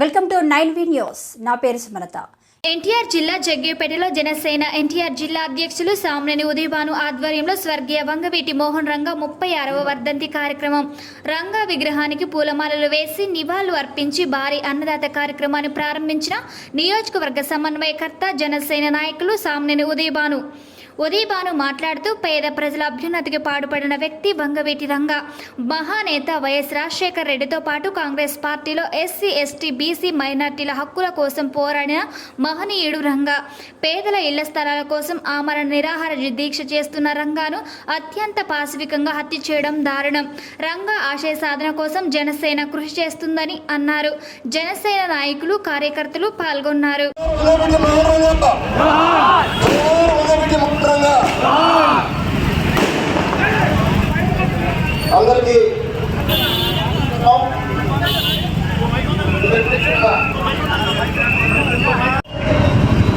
Welcome to nine V news. నా పేరు సుమలత. ఎన్టీఆర్ జిల్లా జగ్గేపేటలో జనసేన ఎన్టీఆర్ జిల్లా అధ్యక్షులు సామ్నేని ఉదయభాను ఆధ్వర్యంలో స్వర్గీయ వంగవీటి మోహన్ రంగ ముప్పై ఆరవ వర్ధంతి కార్యక్రమం. రంగా విగ్రహానికి పూలమాలలు వేసి నివాళులు అర్పించి భారీ అన్నదాత కార్యక్రమాన్ని ప్రారంభించిన నియోజకవర్గ సమన్వయకర్త జనసేన నాయకులు సామ్నేని ఉదయభాను. ఉదయభాను మాట్లాడుతూ పేద ప్రజల అభ్యున్నతికి పాటుపడిన వ్యక్తి వంగవీటి రంగ. మహానేత వైఎస్ రాజశేఖర్ రెడ్డితో పాటు కాంగ్రెస్ పార్టీలో ఎస్సీ ఎస్టీ బీసీ మైనార్టీల హక్కుల కోసం పోరాడిన మహనీయుడు రంగ. పేదల ఇళ్ళ స్థలాల కోసం ఆమరణ నిరాహార దీక్ష చేస్తున్న రంగాను అత్యంత పాశవికంగా హత్య చేయడం దారుణం. రంగ ఆశయ సాధన కోసం జనసేన కృషి చేస్తుందని అన్నారు. జనసేన నాయకులు కార్యకర్తలు పాల్గొన్నారు. ఉదయమిటి అందరికీ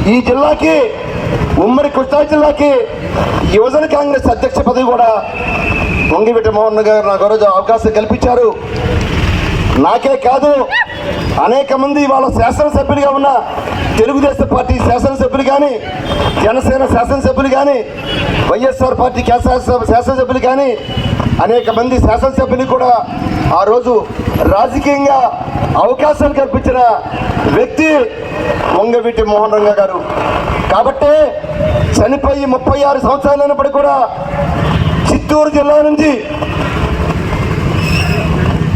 ఈ జిల్లాకి ఉమ్మడి కృష్ణా జిల్లాకి యువజన కాంగ్రెస్ అధ్యక్ష పదవి కూడా వంగివిట మోహన్ గారు నాకు ఆ రోజు అవకాశం కల్పించారు. నాకే కాదు అనేక మంది వాళ్ళ శాసనసభ్యులుగా ఉన్న తెలుగుదేశం పార్టీ శాసనసభ్యులు కానీ జనసేన శాసనసభ్యులు కానీ వైఎస్ఆర్ పార్టీ శాసనసభ శాసనసభ్యులు కానీ అనేక మంది శాసనసభ్యులు కూడా ఆ రోజు రాజకీయంగా అవకాశాలు కల్పించిన వ్యక్తి వంగవీటి మోహన్ రంగ గారు. కాబట్టి చనిపోయి ముప్పై ఆరు సంవత్సరాలైనప్పటికీ కూడా చిత్తూరు జిల్లా నుంచి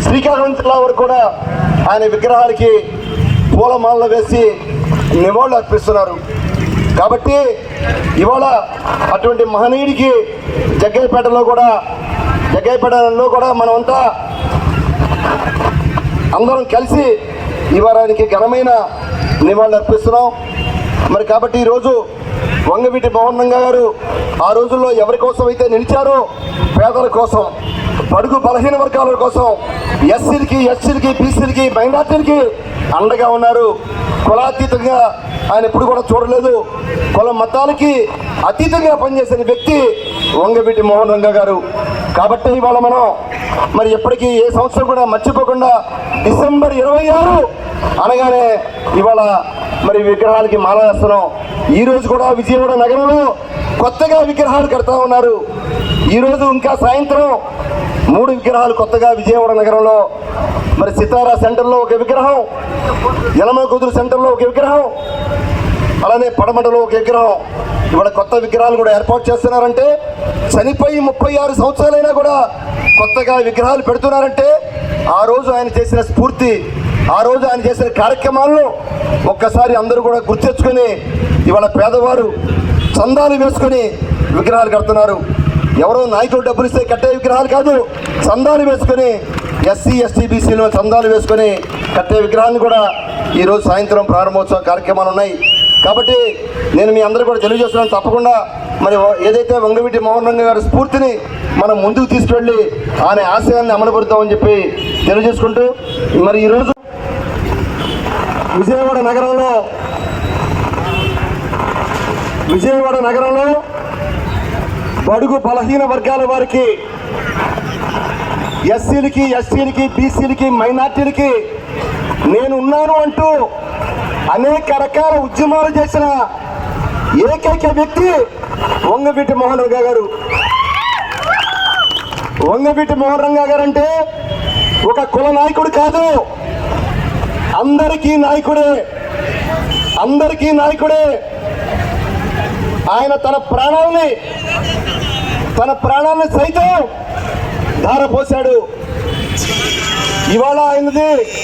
శ్రీకాకుళం జిల్లా వరకు కూడా ఆయన విగ్రహాలకి పూలమాలలు వేసి నివాళులు అర్పిస్తున్నారు. కాబట్టి ఇవాళ అటువంటి మహనీయుడికి జగ్గైపేటలో కూడా జగ్గైపేటలో కూడా మనమంతా అందరం కలిసి ఇవాళకి ఘనమైన నివాళులు అర్పిస్తున్నాం. మరి కాబట్టి ఈరోజు వంగవీటి మోహన్ గారు ఆ రోజుల్లో ఎవరి కోసం అయితే నిలిచారో పేదల కోసం పడుగు బలహీన వర్గాల కోసం ఎస్సీలకి ఎస్సీలకి బీసీలకి మైనార్టీలకి అండగా ఉన్నారు. కులాతీతంగా ఆయన ఎప్పుడు కూడా చూడలేదు. కుల మతాలకి అతీతంగా పనిచేసిన వ్యక్తి వంగవీటి మోహన్ రంగ గారు. కాబట్టి ఇవాళ మనం మరి ఎప్పటికీ ఏ సంవత్సరం కూడా మర్చిపోకుండా డిసెంబర్ ఇరవై ఆరు అనగానే ఇవాళ మరి విగ్రహాలకి మాల వేస్తున్నాం. ఈ రోజు కూడా విజయవాడ నగరంలో కొత్తగా విగ్రహాలు కడతా ఉన్నారు. ఈ రోజు ఇంకా సాయంత్రం మూడు విగ్రహాలు కొత్తగా విజయవాడ నగరంలో మరి సితారా సెంటర్లో ఒక విగ్రహం యలమ కుదురు సెంటర్లో ఒక విగ్రహం అలానే పడమటలో ఒక విగ్రహం. ఇవాళ కొత్త విగ్రహాలు కూడా ఏర్పాటు చేస్తున్నారంటే చనిపోయి ముప్పై ఆరు సంవత్సరాలైనా కూడా కొత్తగా విగ్రహాలు పెడుతున్నారంటే ఆ రోజు ఆయన చేసిన స్ఫూర్తి ఆ రోజు ఆయన చేసిన కార్యక్రమాలను ఒక్కసారి అందరూ కూడా గుర్తెచ్చుకొని ఇవాళ పేదవారు చందాలు వేసుకొని విగ్రహాలు కడుతున్నారు. ఎవరో నాయకులు డబ్బులు ఇస్తే కట్టే విగ్రహాలు కాదు చందాలు వేసుకొని ఎస్సీ ఎస్టీ బీసీలో చందాలు వేసుకొని కట్టే విగ్రహాన్ని కూడా ఈరోజు సాయంత్రం ప్రారంభోత్సవ కార్యక్రమాలు ఉన్నాయి. కాబట్టి నేను మీ అందరూ కూడా తెలియజేస్తున్నాను. తప్పకుండా మరి ఏదైతే వంగవీటి మోహన్ రంగ గారి స్ఫూర్తిని మనం ముందుకు తీసుకువెళ్ళి ఆయన ఆశయాన్ని అమలుపరుద్దామని చెప్పి తెలియజేసుకుంటూ మరి ఈరోజు విజయవాడ నగరంలో విజయవాడ నగరంలో బడుగు బలహీన వర్గాల వారికి ఎస్సీలకి ఎస్టీలకి బీసీలకి మైనార్టీలకి నేను ఉన్నాను అంటూ అనేక రకాల ఉద్యమాలు చేసిన ఏకైక వ్యక్తి వంగవీటి మోహన్ రంగా గారు. వంగవీటి మోహన్ రంగా గారు అంటే ఒక కుల నాయకుడు కాదు. అందరికీ నాయకుడే. అందరికీ నాయకుడే. ఆయన తన ప్రాణాలని తన ప్రాణాలను సైతం ధార పోశాడు. ఇవాళ ఆయనది